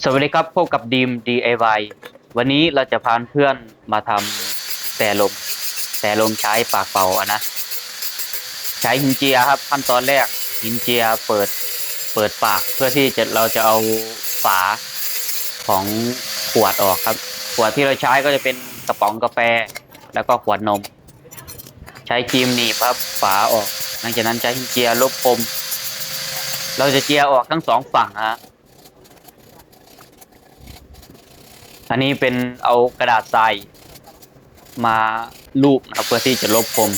สวัสดีครับพบกับดีม DIY วันนี้เราจะพาเพื่อนมาทำแต่ลม แต่ลมใช้ปากเป่าอะนะ ใช้หินเจียครับขั้นตอนแรกหินเจียเปิดเปิดปากเพื่อที่จะเราจะเอาฝาของขวดออกครับ ขวดที่เราใช้ก็จะเป็นกระป๋องกาแฟ แล้วก็ขวดนม ใช้ครีมหนีบครับฝาออก หลังจากนั้นใช้หินเจียลบคมเราจะเจียออกทั้งสองฝั่งฮะ อันนี้เป็นเอากระดาษทรายมาลูบนะครับเพื่อที่จะลบคม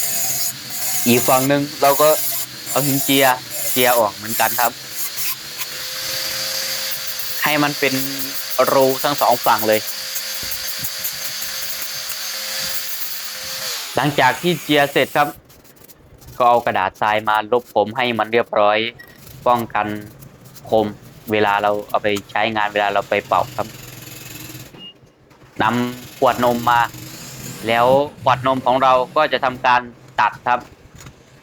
อีกฝั่งหนึ่งเราก็เอาหินเจียเจียออกเหมือนกันครับ ให้มันเป็นรูทั้งสองฝั่งเลย หลังจากที่เจียเสร็จครับ ก็เอากระดาษทรายมาลบผมให้มันเรียบร้อย ป้องกันคมเวลาเราเอาไปใช้งานเวลาเราไปเป่าครับ นำขวดนมมา แล้วขวดนมของเราก็จะทำการตัดครับ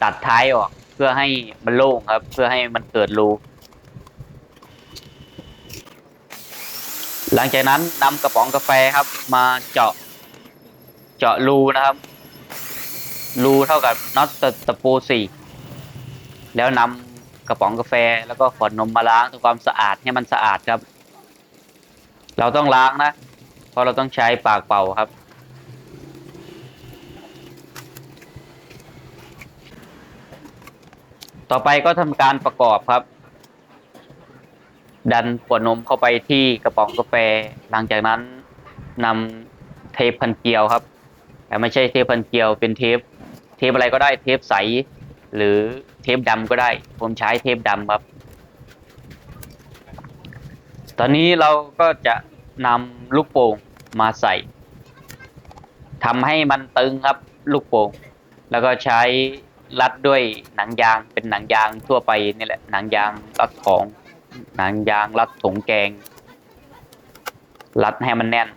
ตัดท้ายออก เพื่อให้มันโล่งครับ เพื่อให้มันเกิดรูหลังจากนั้นนำกระป๋องกาแฟครับ มาเจาะ เจาะรูนะครับ รูเท่ากับน็อตตะตะปูสี่แล้วนำกระป๋องกาแฟแล้วก็ขวดนมมาล้างทำความสะอาดให้มันสะอาดครับ เราต้องล้างนะ เพราะเราต้องใช้ปากเป่าครับ ต่อไปก็ทำการประกอบครับ ดันขวดนมเข้าไปที่กระป๋องกาแฟ หลังจากนั้นนำเทปพันเกลียวครับ แต่ไม่ใช่เทปพันเกลียวเป็นเทป เทปอะไรก็ได้เทปใส หรือเทปดำก็ได้ ผมใช้เทปดำครับ ตอนนี้เราก็จะ นำลูกโป่งมาใส่ทำให้มันตึงครับลูกโป่งแล้วก็ใช้รัดด้วยหนังยางเป็นหนังยางทั่วไปนี่แหละหนังยางรัดของหนังยางรัดถุงแกง รัดให้มันแน่น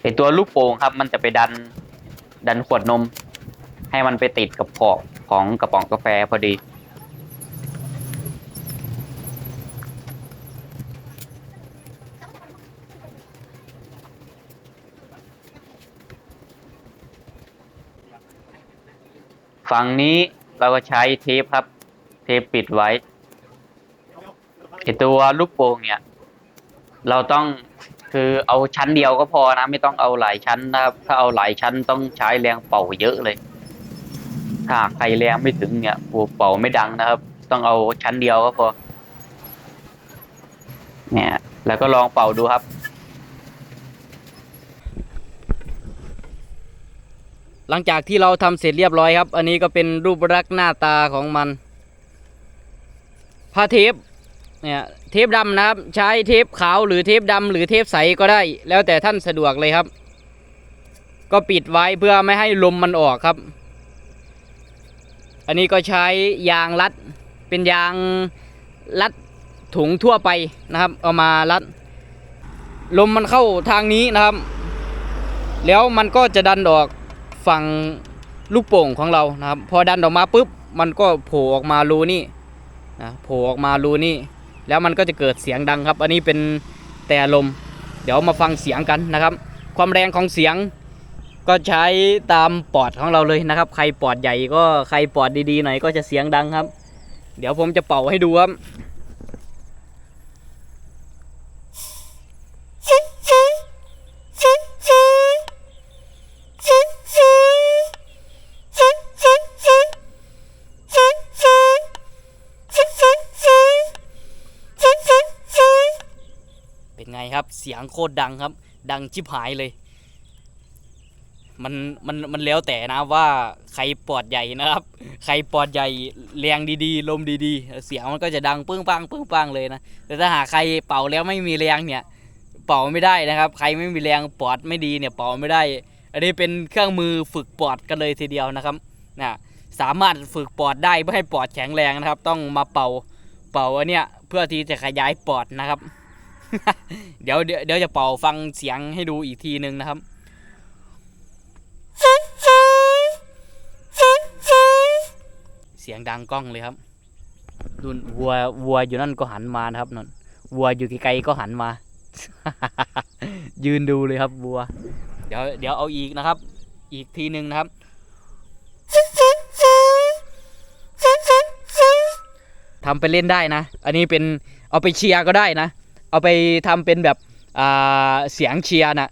ไอตัวลูกโป่งครับ มันจะไปดันดันขวดนม ให้มันไปติดกับขอบของกระป๋องกาแฟพอดี ฝั่งนี้เราก็ใช้เทปครับ เทปปิดไว้ไอตัวลูกโป่งเนี่ย เราต้องคือเอาชั้นเดียวก็พอนะ ไม่ต้องเอาหลายชั้นนะครับ ถ้าเอาหลายชั้นต้องใช้แรงเป่าเยอะเลย ถ้าใครแรงไม่ถึงเนี่ยปูเป่าไม่ดังนะครับ ต้องเอาชั้นเดียวก็พอเนี่ยแล้วก็ลองเป่าดูครับ หลังจากที่เราทำเสร็จเรียบร้อยครับ อันนี้ก็เป็นรูปลักษณ์หน้าตาของมันผ้าเทปเนี่ยเทปดำนะครับ ใช้เทปขาวหรือเทปดำหรือเทปใสก็ได้ แล้วแต่ท่านสะดวกเลยครับ ก็ปิดไว้เพื่อไม่ให้ลมมันออกครับ อันนี้ก็ใช้ยางรัด เป็นยางรัดถุงทั่วไปนะครับ เอามารัด ลมมันเข้าทางนี้นะครับ แล้วมันก็จะดันออก ฝั่งลูกโป่งของเรานะครับพอดันออกมาปุ๊บมันก็โผล่ออกมารูนี่นะโผล่ออกมารูนี่แล้วมันก็จะเกิดเสียงดังครับ อันนี้เป็นแต่ลม เดี๋ยวมาฟังเสียงกันนะครับ ความแรงของเสียงก็ใช้ตามปอดของเราเลยนะครับ ใครปอดใหญ่ก็ใครปอดดีๆหน่อยก็จะเสียงดังครับ เดี๋ยวผมจะเป่าให้ดูครับ งครับ เสียงโคตรดังครับ ดังชิบหายเลย มันมันมันแล้วแต่นะว่าใครปอดใหญ่นะครับ ใครปอดใหญ่แรงดีๆ ลมดีๆ เสียงมันก็จะดังปึ้งปังปึ้งปังเลยนะแต่ถ้าหากใครเป่าแล้วไม่มีแรงเนี่ย เป่าไม่ได้นะครับ ใครไม่มีแรงปอดไม่ดีเนี่ยเป่าไม่ได้ อันนี้เป็นเครื่องมือฝึกปอดกันเลยทีเดียวนะครับนะสามารถฝึกปอดได้เพื่อให้ปอดแข็งแรงนะครับ ต้องมาเป่าเป่าอันเนี้ยเพื่อที่จะขยายปอดนะครับ เดี๋ยวเดี๋ยวจะเป่าฟังเสียงให้ดูอีกทีนึงนะครับ เสียงดังกล้องเลยครับดูวัววัวอยู่นั่นก็หันมานะครับนนวัวอยู่ไกลๆก็หันมา ยืนดูเลยครับวัว เดี๋ยวเดี๋ยวเอาอีกนะครับ อีกทีหนึ่งนะครับทำไปเล่นได้นะ อันนี้เป็นเอาไปเชียร์ก็ได้นะ เอาไปทำเป็นแบบเสียงเชียร์นะ